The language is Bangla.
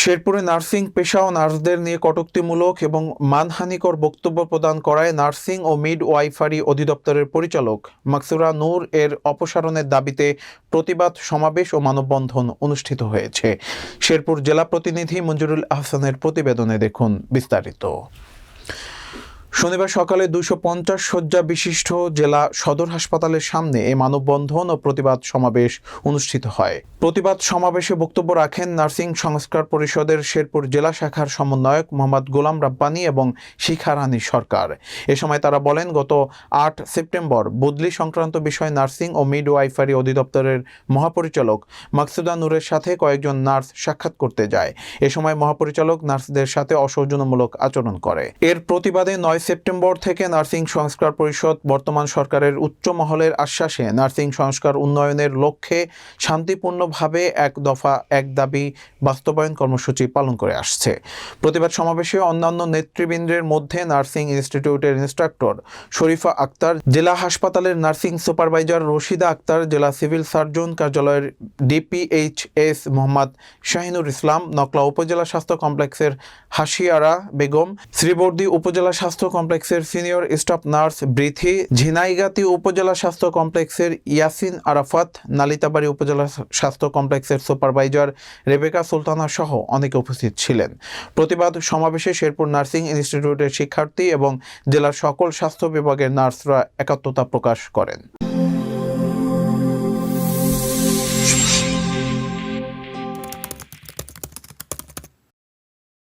শেরপুরে নার্সিং পেশা ও নার্সদের নিয়ে কটুক্তিমূলক এবং মানহানিকর বক্তব্য প্রদান করায় নার্সিং ও মিড ওয়াইফারি অধিদপ্তরের পরিচালক মাকসুরা নূর এর অপসারণের দাবিতে প্রতিবাদ সমাবেশ ও মানববন্ধন অনুষ্ঠিত হয়েছে। শেরপুর জেলা প্রতিনিধি মঞ্জুরুল আহসানের প্রতিবেদনে দেখুন বিস্তারিত। শনিবার সকালে দুশো পঞ্চাশ শয্যা বিশিষ্ট জেলা সদর হাসপাতালের সামনে এ মানববন্ধন ও প্রতিবাদ সমাবেশ অনুষ্ঠিত হয়। প্রতিবাদ সমাবেশে বক্তব্য রাখেন নার্সিং সংস্কার পরিষদের শেরপুর জেলা শাখার সমন্বয়ক মোহাম্মদ গোলাম রাব্বানি এবং শিখা রানী সরকার। এ সময় তারা বলেন, গত আট সেপ্টেম্বর বদলি সংক্রান্ত বিষয়ে নার্সিং ও মিডওয়াইফারি অধিদপ্তরের মহাপরিচালক মাকসুদা নূরের সাথে কয়েকজন নার্স সাক্ষাৎ করতে যায়। এ সময় মহাপরিচালক নার্সদের সাথে অসৌজন্যমূলক আচরণ করে। এর প্রতিবাদে নয় সেপ্টেম্বর থেকে নার্সিং সংস্কার পরিষদ বর্তমান সরকারের উচ্চ মহলের আশ্বাসে নার্সিং সংস্কার উন্নয়নের লক্ষ্যে শান্তিপূর্ণভাবে এক দফা এক দাবি বাস্তবায়ন কর্মসূচি পালন করে আসছে। প্রতিবাদ সমাবেশে অন্যান্য নেতৃবৃন্দের মধ্যে নার্সিং ইনস্টিটিউটের ইনস্ট্রাক্টর শরীফা আক্তার, জেলা হাসপাতালের নার্সিং সুপারভাইজার রশিদা আক্তার, জেলা সিভিল সার্জন কার্যালয়ের ডিপিএইচএস মোহাম্মদ শাহিনুর ইসলাম, নকলা উপজেলা স্বাস্থ্য কমপ্লেক্সের হাসিয়ারা বেগম, শ্রীবর্দী উপজেলা স্বাস্থ্য কমপ্লেক্সের senior staff nurse Brithi, Jhenaigati উপজেলা স্বাস্থ্য কমপ্লেক্সের ইয়াসিন আরাফাত, নালিতাবাড়ি উপজেলা স্বাস্থ্য কমপ্লেক্সের সুপারভাইজার রেবেকা সুলতানা সহ অনেকে উপস্থিত ছিলেন। প্রতিবাদ সমাবেশে শেরপুর নার্সিং ইনস্টিটিউটের শিক্ষার্থী এবং জেলার সকল স্বাস্থ্য বিভাগের নার্সরা একাত্মতা প্রকাশ করেন।